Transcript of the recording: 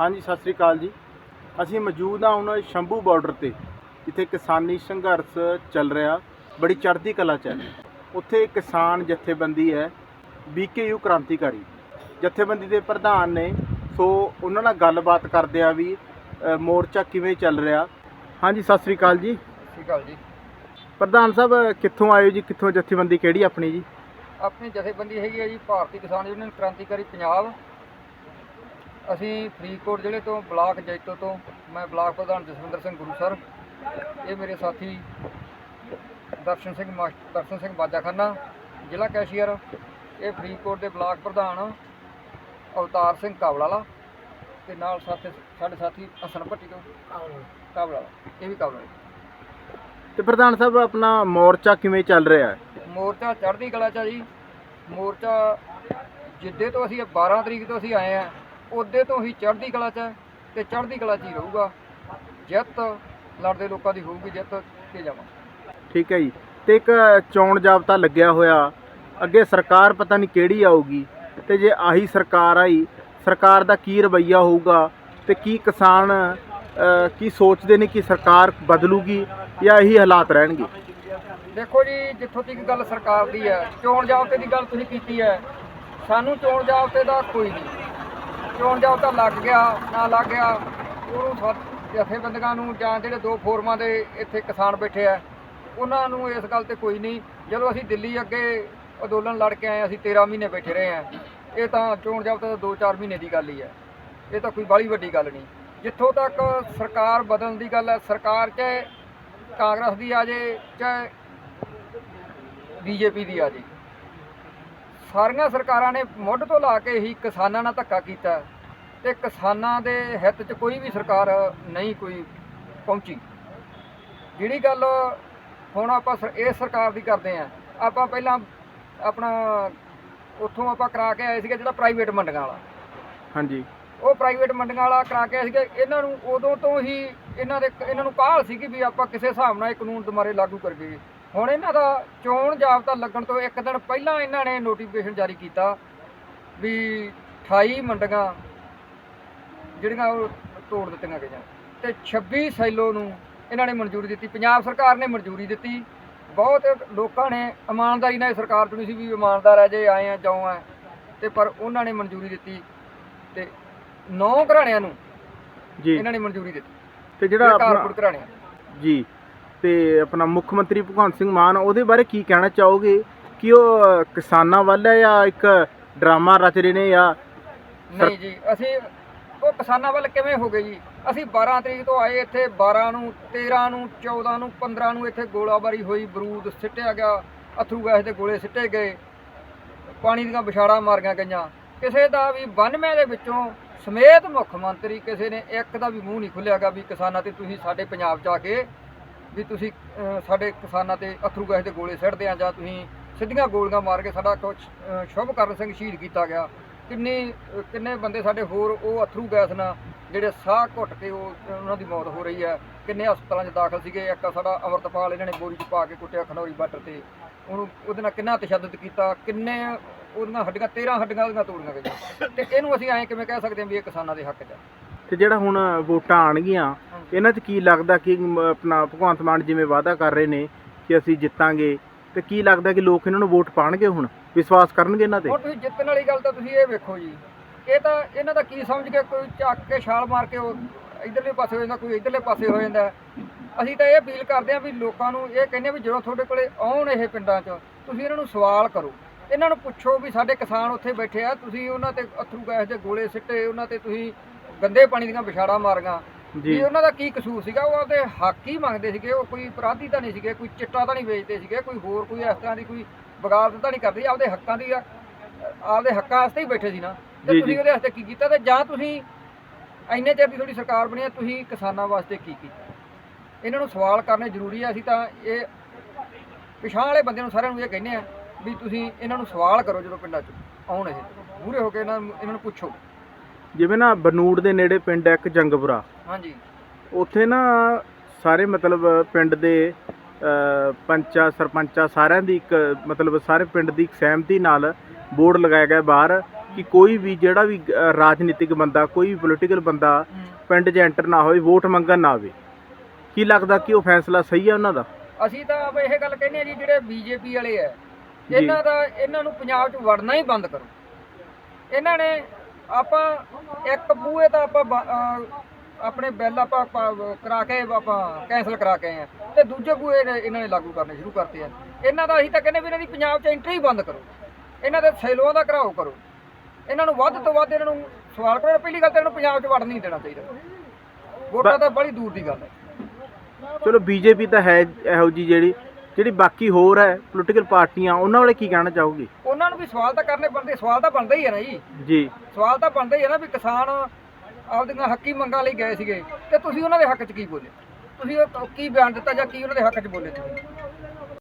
ਹਾਂਜੀ ਸਤਿ ਸ੍ਰੀ ਅਕਾਲ ਜੀ। ਅਸੀਂ ਮੌਜੂਦ ਹਾਂ ਹੁਣ ਸ਼ੰਭੂ ਬਾਰਡਰ ਤੇ। ਜਿੱਥੇ ਕਿਸਾਨੀ ਸੰਘਰਸ਼ ਚੱਲ ਰਿਹਾ। ਬੜੀ ਚੜ੍ਹਦੀ ਕਲਾ ਚ ਹੈ। ਉੱਥੇ ਕਿਸਾਨ ਜਥੇਬੰਦੀ ਹੈ ਬੀਕੇਯੂ ਕ੍ਰਾਂਤੀਕਾਰੀ। ਜਥੇਬੰਦੀ ਦੇ ਪ੍ਰਧਾਨ ਨੇ ਸੋ ਉਹਨਾਂ ਨਾਲ ਗੱਲਬਾਤ ਕਰਦੇ ਆ ਵੀ ਮੋਰਚਾ ਕਿਵੇਂ ਚੱਲ ਰਿਹਾ। ਹਾਂਜੀ ਸਤਿ ਸ੍ਰੀ ਅਕਾਲ ਜੀ। ਠੀਕ ਹੈ ਜੀ। ਪ੍ਰਧਾਨ ਸਾਹਿਬ ਕਿੱਥੋਂ ਆਏ ਹੋ ਜੀ? ਕਿੱਥੋਂ ਜਥੇਬੰਦੀ ਕਿਹੜੀ ਆਪਣੀ ਜੀ? ਆਪਣੀ ਜਥੇਬੰਦੀ ਹੈਗੀ ਹੈ ਜੀ ਭਾਰਤੀ ਕਿਸਾਨ ਯੂਨੀਅਨ ਕ੍ਰਾਂਤੀਕਾਰੀ ਪੰਜਾਬ। ਅਸੀਂ ਫਰੀਦਕੋਟ ਜ਼ਿਲ੍ਹੇ ਤੋਂ ਬਲਾਕ ਜੈਤੋ ਤੋਂ ਮੈਂ ਬਲਾਕ ਪ੍ਰਧਾਨ ਜਸਵਿੰਦਰ ਸਿੰਘ ਗੁਰੂ ਸਰ ਇਹ ਮੇਰੇ ਸਾਥੀ ਦਰਸ਼ਨ ਸਿੰਘ ਮਾਸਟਰ ਦਰਸ਼ਨ ਸਿੰਘ ਬਾਜਾਖਾਨਾ ਜ਼ਿਲ੍ਹਾ ਕੈਸ਼ੀਅਰ ਇਹ ਫਰੀਦਕੋਟ ਦੇ ਬਲਾਕ ਪ੍ਰਧਾਨ ਅਵਤਾਰ ਸਿੰਘ ਕਾਬਲਾਲਾ ਤੇ ਨਾਲ ਸਾਥੀ ਸਾਡੇ ਸਾਥੀ ਹਸਨ ਭੱਟੀ ਤੋਂ ਕਾਬਲਾਲਾ ਇਹ ਵੀ ਕਾਬਲਾਲਾ ਤੇ ਪ੍ਰਧਾਨ ਸਾਹਿਬ ਆਪਣਾ ਮੋਰਚਾ ਕਿਵੇਂ ਚੱਲ ਰਿਹਾ ਹੈ? ਮੋਰਚਾ ਚੜ੍ਹਦੀ ਕਲਾ ਚ ਆ ਜੀ। ਮੋਰਚਾ ਜਿੱਦੇ ਤੋਂ ਅਸੀਂ 12 ਤਰੀਕ ਤੋਂ ਅਸੀਂ ਆਏ ਆ ਉਹਦੇ ਤੋਂ ਹੀ ਚੜ੍ਹਦੀ ਕਲਾ ਚ ਹੈ ਤੇ ਚੜ੍ਹਦੀ ਕਲਾ ਚ ਹੀ ਰਹੂਗਾ। ਜਿੱਤ ਲੜਦੇ ਲੋਕਾਂ ਦੀ ਹੋਊਗੀ ਜਿੱਤ ਕੇ ਜਾਵਾਂ। ਠੀਕ ਹੈ ਜੀ। ਤੇ ਇੱਕ ਚੋਣ ਜਾਬਤਾ ਲੱਗਿਆ ਹੋਇਆ। ਅੱਗੇ ਸਰਕਾਰ ਪਤਾ ਨਹੀਂ ਕਿਹੜੀ ਆਊਗੀ। ਤੇ ਜੇ ਆਹੀ ਸਰਕਾਰ ਆਈ ਸਰਕਾਰ ਦਾ ਕੀ ਰਵੱਈਆ ਹੋਊਗਾ? ਤੇ ਕੀ ਕਿਸਾਨ ਕੀ ਸੋਚਦੇ ਨੇ ਕਿ ਸਰਕਾਰ ਬਦਲੂਗੀ ਜਾਂ ਇਹੀ ਹਾਲਾਤ ਰਹਿਣਗੇ? ਦੇਖੋ ਜੀ ਜਿੱਥੋਂ ਤੱਕ ਗੱਲ ਸਰਕਾਰ ਦੀ ਹੈ ਚੋਣ ਜਾਬਤੇ ਦੀ ਗੱਲ ਤੁਸੀਂ ਕੀਤੀ ਹੈ। ਸਾਨੂੰ ਚੋਣ ਜਾਬਤੇ ਦਾ ਕੋਈ ਨਹੀਂ। ਚੋਣ ਜਾਬਤਾ ਲੱਗ ਗਿਆ, ਨਾ ਲੱਗ ਗਿਆ। ਉਹਨੂੰ ਸਾ- ਜਥੇਬੰਦੀਆਂ ਨੂੰ ਜਾਂ ਜਿਹੜੇ ਦੋ ਫੋਰਮਾਂ ਦੇ ਇੱਥੇ ਕਿਸਾਨ ਬੈਠੇ ਆ, ਉਹਨਾਂ ਨੂੰ ਇਸ ਗੱਲ ਤੇ ਕੋਈ ਨਹੀਂ। ਜਦੋਂ ਅਸੀਂ ਦਿੱਲੀ ਅੱਗੇ ਅੰਦੋਲਨ ਲੜ ਕੇ ਆਏ ਅਸੀਂ 13 ਮਹੀਨੇ ਬੈਠੇ ਰਹੇ ਆ। ਇਹ ਤਾਂ ਚੋਣ ਜਾਬਤਾ ਤਾਂ 2-4 ਮਹੀਨੇ ਦੀ ਗੱਲ ਹੀ ਹੈ ਇਹ ਤਾਂ ਕੋਈ ਬਾਹਲੀ ਵੱਡੀ ਗੱਲ ਨਹੀਂ। ਜਿੱਥੋਂ ਤੱਕ ਸਰਕਾਰ ਬਦਲਣ ਦੀ ਗੱਲ ਹੈ ਸਰਕਾਰ ਚਾਹੇ ਕਾਂਗਰਸ ਦੀ ਆ ਜੇ, ਚਾਹੇ ਬੀਜੇਪੀ ਦੀ ਆ ਜੀ। ਸਾਰੀਆਂ ਸਰਕਾਰਾਂ ਨੇ ਮੁੱਢ ਤੋਂ ਲਾ ਕੇ ਹੀ ਕਿਸਾਨਾਂ ਨਾਲ ਧੱਕਾ ਕੀਤਾ ਤੇ ਕਿਸਾਨਾਂ ਦੇ ਹਿੱਤ 'ਚ ਕੋਈ ਵੀ ਸਰਕਾਰ ਨਹੀਂ ਕੋਈ ਪਹੁੰਚੀ। ਜਿਹੜੀ ਗੱਲ ਹੁਣ ਆਪਾਂ ਇਹ ਸਰਕਾਰ ਦੀ ਕਰਦੇ ਆ ਆਪਾਂ ਪਹਿਲਾਂ ਆਪਣਾ ਉੱਥੋਂ ਆਪਾਂ ਕਰਾ ਕੇ ਆਏ ਸੀਗੇ ਜਿਹੜਾ ਪ੍ਰਾਈਵੇਟ ਮੰਡੀਆਂ ਵਾਲਾ। ਹਾਂਜੀ। ਉਹ ਪ੍ਰਾਈਵੇਟ ਮੰਡੀਆਂ ਵਾਲਾ ਕਰਾ ਕੇ ਆਏ ਸੀਗੇ ਇਹਨਾਂ ਨੂੰ ਉਦੋਂ ਤੋਂ ਹੀ ਇਹਨਾਂ ਦੇ ਇਹਨਾਂ ਨੂੰ ਕਾਹਲ ਸੀ ਕਿ ਵੀ ਆਪਾਂ ਕਿਸੇ ਹਿਸਾਬ ਨਾਲ ਇਹ ਕਾਨੂੰਨ ਦੁਬਾਰੇ ਲਾਗੂ ਕਰੀਏ। ਹੁਣ ਇਹਨਾਂ ਦਾ ਚੋਣ ਜਾਬਤਾ ਲੱਗਣ ਤੋਂ ਇੱਕ ਦਿਨ ਪਹਿਲਾਂ ਇਹਨਾਂ ਨੇ ਨੋਟੀਫਿਕੇਸ਼ਨ ਜਾਰੀ ਕੀਤਾ ਵੀ 28 ਮੰਡੀਆਂ ਜਿਹੜੀਆਂ ਉਹ ਤੋੜ ਦਿੱਤੀਆਂ ਗਈਆਂ ਤੇ 26 ਸੈਲੋ ਨੂੰ ਇਹਨਾਂ ਨੇ ਮਨਜ਼ੂਰੀ ਦਿੱਤੀ ਪੰਜਾਬ ਸਰਕਾਰ ਨੇ ਮਨਜ਼ੂਰੀ ਦਿੱਤੀ। ਬਹੁਤ ਲੋਕਾਂ ਨੇ ਇਮਾਨਦਾਰੀ ਨਾਲ ਸਰਕਾਰ ਚੁਣੀ ਸੀ ਵੀ ਇਮਾਨਦਾਰ ਹੈ ਜੇ ਆਏ ਆ ਜਾਉ ਆ। ਤੇ ਪਰ ਉਹਨਾਂ ਨੇ ਮਨਜ਼ੂਰੀ ਦਿੱਤੀ ਤੇ ਨੌ ਘਰਾਣਿਆਂ ਨੂੰ ਜੀ। ਇਹਨਾਂ ਨੇ ਮਨਜ਼ੂਰੀ ਦਿੱਤੀ। ਤੇ ਜਿਹੜਾ ਆਪਣਾ ਘਰਾਣਿਆਂ ਜੀ। ਤੇ ਆਪਣਾ ਮੁੱਖ ਮੰਤਰੀ ਭਗਵੰਤ ਸਿੰਘ ਮਾਨ, ਉਹਦੇ ਬਾਰੇ ਕੀ ਕਹਿਣਾ ਚਾਹੋਗੇ? ਕਿ ਉਹ ਕਿਸਾਨਾਂ ਵੱਲ ਹੈ ਜਾਂ ਇੱਕ ਡਰਾਮਾ ਰਚ ਰਹੇ ਨੇ ਜਾਂ ਨਹੀਂ ਜੀ, ਅਸੀਂ ਉਹ ਕਿਸਾਨਾਂ ਵੱਲ ਕਿਵੇਂ ਹੋ ਗਏ ਜੀ? ਅਸੀਂ 12 ਤਰੀਕ ਤੋਂ ਆਏ ਇੱਥੇ 12 ਨੂੰ 13 ਨੂੰ 14 ਨੂੰ 15 ਨੂੰ ਇੱਥੇ ਗੋਲਾਬਾਰੀ ਹੋਈ, ਬਰੂਦ ਸਿੱਟਿਆ ਗਿਆ, ਅਥਰੂ ਗੈਸ ਦੇ ਗੋਲੇ ਸਿੱਟੇ ਗਏ, ਪਾਣੀ ਦੀਆਂ ਵਿਛਾੜਾਂ ਮਾਰੀਆਂ ਗਈਆਂ। ਕਿਸੇ ਦਾ ਵੀ 92 ਦੇ ਵਿੱਚੋਂ ਸਮੇਤ ਮੁੱਖ ਮੰਤਰੀ ਕਿਸੇ ਨੇ, ਇੱਕ ਦਾ ਵੀ ਮੂੰਹ ਨਹੀਂ ਖੁੱਲਿਆਗਾ ਵੀ ਕਿਸਾਨਾਂ ਤੇ ਤੁਸੀਂ ਸਾਡੇ ਪੰਜਾਬ 'ਚ ਆ ਕੇ ਵੀ ਤੁਸੀਂ ਸਾਡੇ ਕਿਸਾਨਾਂ ਤੇ ਅਥਰੂ ਗੈਸ ਦੇ ਗੋਲੇ ਸਿੱਟਦੇ ਆ ਜਾਂ ਤੁਸੀਂ ਸਿੱਧੀਆਂ ਗੋਲੀਆਂ ਮਾਰ ਕੇ ਸਾਡਾ ਸ਼ੁਭਕਰਨ ਸਿੰਘ ਸ਼ਹੀਦ ਕੀਤਾ ਗਿਆ। ਕਿੰਨੇ ਕਿੰਨੇ ਬੰਦੇ ਸਾਡੇ ਹੋਰ ਉਹ ਅਥਰੂ ਗੈਸ ਨਾਲ ਜਿਹੜੇ ਸਾਹ ਘੁੱਟ ਕੇ ਉਹ, ਉਹਨਾਂ ਦੀ ਮੌਤ ਹੋ ਰਹੀ ਹੈ। ਕਿੰਨੇ ਹਸਪਤਾਲਾਂ 'ਚ ਦਾਖਲ ਸੀਗੇ? ਇੱਕ ਸਾਡਾ ਅਮਰਤਪਾਲ, ਇਹਨਾਂ ਨੇ ਬੋਰੀ 'ਚ ਪਾ ਕੇ ਕੁੱਟਿਆ ਖਨੌਰੀ ਬਾਰਡਰ ਤੇ। ਉਹਨੂੰ, ਉਹਦੇ ਨਾਲ ਕਿੰਨਾ ਤਸ਼ੱਦਦ ਕੀਤਾ? ਕਿੰਨੇ ਉਹਦੀਆਂ ਹੱਡੀਆਂ 13 ਹੱਡੀਆਂ ਉਹਦੀਆਂ ਤੋੜੀਆਂ ਗਈਆਂ। ਤੇ ਇਹਨੂੰ ਅਸੀਂ ਐਂ ਕਿਵੇਂ ਕਹਿ ਸਕਦੇ ਹਾਂ ਵੀ ਇਹ ਕਿਸਾਨਾਂ ਦੇ ਹੱਕ 'ਚ ਆ? ਤੇ ਜਿਹੜਾ ਹੁਣ ਵੋਟਾਂ ਆਣਗੀਆਂ ਇਹਨਾਂ 'ਚ ਕੀ ਲੱਗਦਾ ਕਿ ਮ, ਆਪਣਾ ਭਗਵੰਤ ਮਾਨ ਜਿਵੇਂ ਵਾਅਦਾ ਕਰ ਰਹੇ ਨੇ ਕਿ ਅਸੀਂ ਜਿੱਤਾਂਗੇ ਤੇ ਕੀ ਲੱਗਦਾ ਕਿ ਲੋਕ ਇਹਨਾਂ ਨੂੰ ਵੋਟ ਪਾਣਗੇ ਹੁਣ? ਵਿਸ਼ਵਾਸ ਕਰਨਗੇ ਇਹਨਾਂ ਤੇ? ਹੁਣ ਤੁਸੀਂ ਜਿੱਤਣ ਵਾਲੀ ਗੱਲ ਤਾਂ ਤੁਸੀਂ ਇਹ ਵੇਖੋ ਜੀ। ਇਹ ਤਾਂ ਇਹਨਾਂ ਦਾ ਕੀ ਸਮਝ ਕੇ ਕੋਈ ਚੱਕ ਕੇ ਛਾਲ ਮਾਰ ਕੇ ਉਹ ਇਧਰਲੇ ਪਾਸੇ ਹੋ ਜਾਂਦਾ ਕੋਈ ਇਧਰਲੇ ਪਾਸੇ ਹੋ ਜਾਂਦਾ। ਅਸੀਂ ਤਾਂ ਇਹ ਅਪੀਲ ਕਰਦੇ ਹਾਂ ਵੀ ਲੋਕਾਂ ਨੂੰ ਇਹ ਕਹਿੰਦੇ ਹਾਂ ਵੀ ਜਦੋਂ ਤੁਹਾਡੇ ਕੋਲੇ ਆਉਣ ਇਹ ਪਿੰਡਾਂ 'ਚ ਤੁਸੀਂ ਇਹਨਾਂ ਨੂੰ ਸਵਾਲ ਕਰੋ। ਇਹਨਾਂ ਨੂੰ ਪੁੱਛੋ ਵੀ ਸਾਡੇ ਕਿਸਾਨ ਉੱਥੇ ਬੈਠੇ ਆ ਤੁਸੀਂ ਉਹਨਾਂ ਤੇ ਅਥਰੂ ਗੈਸ ਦੇ ਗੋਲੇ ਸਿੱਟੇ ਉਹਨਾਂ ਤੇ ਤੁਸੀਂ ਗੰਦੇ ਪਾਣੀ ਦੀਆਂ ਵਿਛਾੜਾਂ ਮਾਰੀਆਂ। ਵੀ ਉਹਨਾਂ ਦਾ ਕੀ ਕਸੂਰ ਸੀਗਾ? ਉਹ ਆਪਦੇ ਹੱਕ ਹੀ ਮੰਗਦੇ ਸੀਗੇ। ਉਹ ਕੋਈ ਅਪਰਾਧੀ ਤਾਂ ਨਹੀਂ ਸੀਗੇ ਕੋਈ ਚਿੱਟਾ ਤਾਂ ਨਹੀਂ ਵੇਚਦੇ ਸੀਗੇ ਕੋਈ ਹੋਰ ਕੋਈ ਇਸ ਤਰ੍ਹਾਂ ਦੀ ਕੋਈ ਬਗਾਵਤ ਤਾਂ ਨਹੀਂ ਕਰਦੇ। ਆਪਦੇ ਹੱਕਾਂ ਦੀ ਆਪਦੇ ਹੱਕਾਂ ਵਾਸਤੇ ਹੀ ਬੈਠੇ ਸੀ ਨਾ। ਤੇ। ਤੁਸੀਂ ਉਹਦੇ ਵਾਸਤੇ ਕੀ ਕੀਤਾ? ਤੇ ਜਾਂ ਤੁਸੀਂ ਇੰਨੇ ਚਿਰ ਦੀ ਤੁਹਾਡੀ ਸਰਕਾਰ ਬਣੀ ਹੈ ਤੁਸੀਂ ਕਿਸਾਨਾਂ ਵਾਸਤੇ ਕੀ ਕੀਤਾ? ਇਹਨਾਂ ਨੂੰ ਸਵਾਲ ਕਰਨੇ ਜ਼ਰੂਰੀ ਹੈ ਅਸੀਂ ਤਾਂ ਇਹ ਪਿਛਾਂ ਵਾਲੇ ਬੰਦੇ ਨੂੰ ਸਾਰਿਆਂ ਨੂੰ ਇਹ ਕਹਿੰਦੇ ਆ ਵੀ ਤੁਸੀਂ ਇਹਨਾਂ ਨੂੰ ਸਵਾਲ ਕਰੋ ਜਦੋਂ ਪਿੰਡਾਂ 'ਚ ਆਉਣ ਇਹ। ਮੂਹਰੇ ਹੋ ਕੇ ਇਹਨਾਂ ਨੂੰ ਇਹਨਾਂ ਨੂੰ ਪੁੱਛੋ। ਜਿਵੇਂ ਨਾ ਬਨੂੜ ਦੇ ਨੇੜੇ ਪਿੰਡ ਹੈ ਇੱਕ ਜੰਗਪੁਰਾ। ਹਾਂਜੀ। ਉੱਥੇ ਨਾ ਸਾਰੇ ਮਤਲਬ ਪਿੰਡ ਦੇ ਅ, ਪੰਚਾਂ ਸਰਪੰਚਾਂ ਸਾਰਿਆਂ ਦੀ ਇੱਕ ਮਤਲਬ ਸਾਰੇ ਪਿੰਡ ਦੀ ਇੱਕ ਸਹਿਮਤੀ ਨਾਲ ਬੋਰਡ ਲਗਾਇਆ ਗਿਆ ਬਾਹਰ ਕਿ ਕੋਈ ਵੀ ਜਿਹੜਾ ਵੀ ਅ, ਰਾਜਨੀਤਿਕ ਬੰਦਾ ਕੋਈ ਵੀ ਪੋਲੀਟੀਕਲ ਬੰਦਾ ਪਿੰਡ 'ਚ ਐਂਟਰ ਨਾ ਹੋਵੇ ਵੋਟ ਮੰਗਣ ਨਾ ਆਵੇ। ਕੀ ਲੱਗਦਾ ਕਿ ਉਹ ਫੈਸਲਾ ਸਹੀ ਹੈ ਉਹਨਾਂ ਦਾ? ਅਸੀਂ ਤਾਂ ਆਪ ਇਹ ਗੱਲ ਕਹਿੰਦੇ ਆ ਜੀ ਜਿਹੜੇ ਬੀਜੇਪੀ ਵਾਲੇ ਆ ਜੀ। ਇਹਨਾਂ ਦਾ ਇਹਨਾਂ ਨੂੰ ਪੰਜਾਬ 'ਚ ਵੜਨਾ ਹੀ ਬੰਦ ਕਰੋ। ਇਹਨਾਂ ਨੇ ਆਪਾਂ ਇੱਕ ਬੂਹੇ ਤਾਂ ਆਪਾਂ ਆਪਣੇ ਬਿੱਲ ਆਪਾਂ ਕਰਾ ਕੇ ਆਪਾਂ ਕੈਂਸਲ ਕਰਾ ਕੇ ਆਏ ਆ। ਤੇ ਦੂਜੇ ਨੇ ਇਹਨਾਂ ਨੇ ਲਾਗੂ ਕਰਨੇ ਸ਼ੁਰੂ ਕਰਤੇ ਆ। ਇਹਨਾਂ ਦਾ ਅਸੀਂ ਤਾਂ ਕਹਿੰਦੇ ਵੀ ਇਹਨਾਂ ਦੀ ਪੰਜਾਬ 'ਚ ਐਂਟਰੀ ਬੰਦ ਕਰੋ। ਇਹਨਾਂ ਦੇ ਸੈਲੋਆਂ ਦਾ ਘਰਾਓ ਕਰੋ। ਇਹਨਾਂ ਨੂੰ ਵੱਧ ਤੋਂ ਵੱਧ ਇਹਨਾਂ ਨੂੰ ਸਵਾਲ ਕਰੋ ਪਹਿਲੀ ਗੱਲ ਤਾਂ ਇਹਨਾਂ ਨੂੰ ਪੰਜਾਬ 'ਚ ਵੜਨ ਨਹੀਂ ਦੇਣਾ ਚਾਹੀਦਾ। ਵੋਟਾਂ ਤਾਂ ਬੜੀ ਦੂਰ ਦੀ ਗੱਲ ਹੈ। ਚਲੋ ਬੀਜੇਪੀ ਤਾਂ ਹੈ ਇਹੋ ਜੀ ਜਿਹੜੀ ਜਿਹੜੀ ਬਾਕੀ ਹੋਰ ਹੈ ਪੋਲੀਟੀਕਲ ਪਾਰਟੀਆਂ ਉਹਨਾਂ ਬਾਰੇ ਕੀ ਕਹਿਣਾ ਚਾਹੋਗੇ? ਉਹਨਾਂ ਨੂੰ ਵੀ ਸਵਾਲ ਤਾਂ ਕਰਨੇ ਬਣਦੇ ਸਵਾਲ ਤਾਂ ਬਣਦਾ ਹੀ ਹੈ ਨਾ ਜੀ। ਜੀ। ਸਵਾਲ ਤਾਂ ਬਣਦਾ ਹੀ ਹੈ ਨਾ ਵੀ ਕਿਸਾਨ ਆਪਦੀਆਂ ਹੱਕੀ ਮੰਗਾਂ ਲਈ ਗਏ ਸੀਗੇ ਤੇ ਤੁਸੀਂ ਉਹਨਾਂ ਦੇ ਹੱਕ 'ਚ ਕੀ ਬੋਲੇ? ਤੁਸੀਂ ਉਹ ਕੀ ਬਿਆਨ ਦਿੱਤਾ ਜਾਂ ਕੀ ਉਹਨਾਂ ਦੇ ਹੱਕ 'ਚ ਬੋਲੇ ਤੁਸੀਂ?